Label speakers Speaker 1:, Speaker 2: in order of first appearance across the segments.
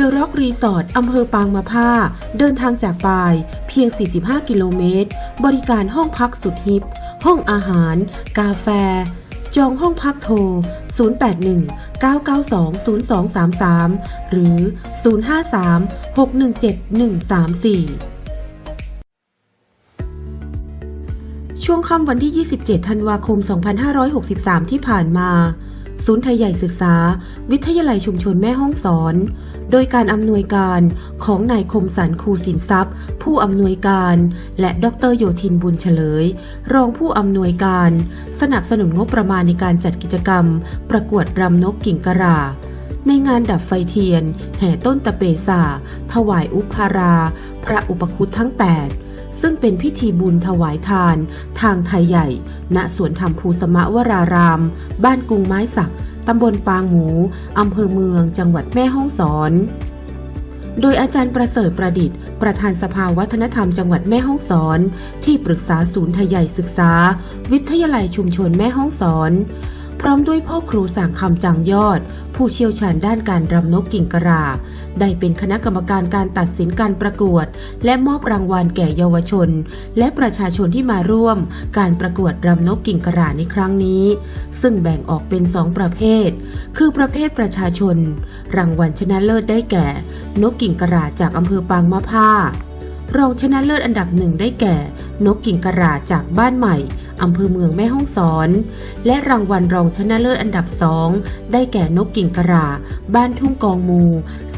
Speaker 1: The Rock Resort อำเภอปางมะผ้า เดินทางจากปาย เพียง 45 กิโลเมตร บริการห้องพักสุดฮิป ห้องอาหาร กาแฟ จองห้องพักโทร 081 992 0233 หรือ 053 617 134ช่วงค่ำวันที่ 27 ธันวาคม 2563 ที่ผ่านมา ศูนย์ไทยใหญ่ศึกษา วิทยาลัยชุมชนแม่ห้องสอน โดยการอำนวยการของนายคมสันคูสินทรัพย์ ผู้อำนวยการ และดรโยธินบุญเฉลย รองผู้อำนวยการ สนับสนุนงบประมาณในการจัดกิจกรรม ประกวดรำนกกิ่งกระราในงานดับไฟเทียน แห่ต้นตะเปสาถวายอุปารา พระอุปคุตทั้ง 8 ซึ่งเป็นพิธีบุญถวายทาน ทางไทยใหญ่ ณสวนธรรมภูสมะวราราม บ้านกรุงไม้สักตำบลปางหมู อำเภอเมือง จังหวัดแม่ฮ่องสอน โดยอาจารย์ประเสริฐประดิษฐ์ ประธานสภาวัฒนธรรมจังหวัดแม่ฮ่องสอน ที่ปรึกษาศูนย์ไทยใหญ่ศึกษา วิทยาลัยชุมชนแม่ฮ่องสอน พร้อมด้วยพ่อครูสั่งคำจังยอด ผู้เชี่ยวชาญด้านการรำนกกิ่งกระรา ได้เป็นคณะกรรมการการตัดสินการประกวด และมอบรางวัลแก่เยาวชน และประชาชนที่มาร่วม การประกวดรำนกกิ่งกระราในครั้งนี้ ซึ่งแบ่งออกเป็นสองประเภท คือประเภทประชาชน รางวัลชนะเลิศได้แก่ นกกิ่งกระราจากอำเภอปางมะผ้ารองชนะเลิศอันดับหนึ่งได้แก่ นกกิ่งกระราจากบ้านใหม่ อำเภอเมืองแม่ฮ่องสอน และรางวัลรองชนะเลิศอันดับสองได้แก่นกกิ่งกระราบ้านทุ่งกองมู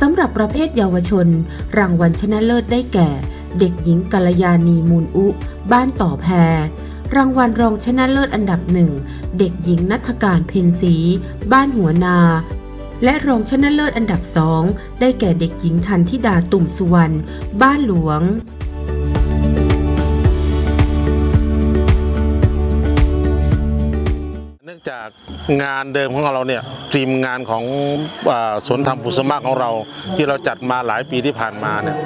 Speaker 1: สำหรับประเภทเยาวชน รางวัลชนะเลิศได้แก่ เด็กหญิงกัลยาณีมูลอุ บ้านต่อแพรรางวัลรองชนะเลิศอันดับหนึ่งเด็กหญิงนัฐการเพนสีบ้านหัวนา และรองชนะเลิศอันดับสองได้แก่เด็กหญิงทันธิดาตุ่มสุวรรณบ้านหลวง
Speaker 2: จากงานเดิมของเราเนี่ยทีมงานของอสวนธรรมปุสมะของเรา ที่เราจัดมาหลายปีที่ผ่านมาเนี่ย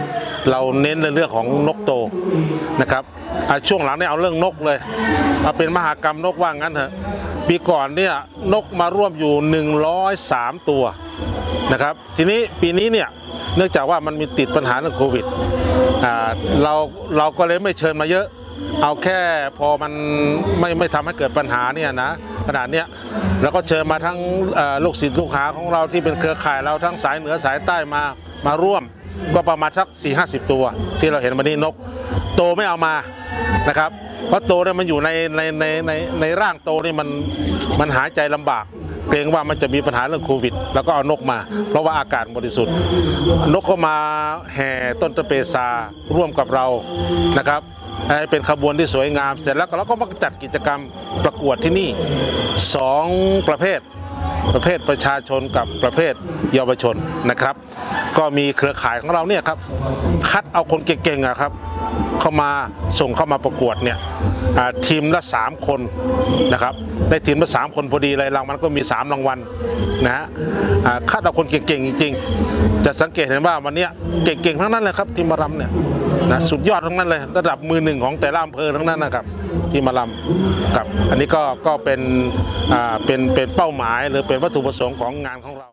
Speaker 2: เราเน้นในเรื่องของนกโตนะครับช่วงหลังเนี่ยเอาเรื่องนกเลยเอาเป็นมหากรรมนกว่างั้นเถอะปีก่อนเนี่ยนกมาร่วมอยู่ 103 ตัวนะครับทีนี้ปีนี้เนี่ยเนื่องจากว่ามันมีติดปัญหาเรื่องโควิดเราเราก็เลยไม่เชิญมาเยอะ เอาแค่พอมันไม่ไม่ทำให้เกิดปัญหาเนี่ยนะขนาดเนี้ยแล้วก็เชิญมาทั้งเอ่อลูกศิษย์ลูกหาของเราที่เป็นเครือข่ายเราทั้งสายเหนือสายใต้มามาร่วม ก็ประมาณสัก 4 5 0 ตัว ที่เราเห็นวันนี้นก โตไม่เอามานะครับ เพราะโตเนี่ยมันอยู่ในในในในในร่างโตนี่มันมันหายใจลำบาก เกรงว่ามันจะมีปัญหาเรื่องโควิด แล้วก็เอานกมา เพราะว่าอากาศบริสุทธิ์ นกก็มาแห่ต้นตะเปซาร่วมกับเรานะครับ ให้เป็นขบวนที่สวยงาม เสร็จแล้วเราก็มาจัดกิจกรรมประกวดที่นี่สองประเภท ประเภทประชาชนกับประเภทเยาวชนนะครับ ก็มีเครือข่ายของเราเนี่ยครับ คัดเอาคนเก่งๆอะครับ เข้ามาส่งเข้ามาประกวดเนี่ยทีมละ 3 คนนะครับได้ทีมละ 3 คนพอดีเลยรางวัลก็มี 3 รางวัลนะฮะอ่าดเอาคนเก่งๆจริงๆ จะสังเกตเห็นว่าวันนี้เก่งๆทั้งนั้นเลยครับที่มารำเนี่ยนะสุดยอดทั้งนั้นเลย ระดับมือหนึ่งของแต่ละอำเภอทั้งนั้นนะครับที่มารำครับอันนี้ก็ก็เป็นเป็นเป็นเป้าหมายหรือเป็นวัตถุประสงค์ของงานของเรา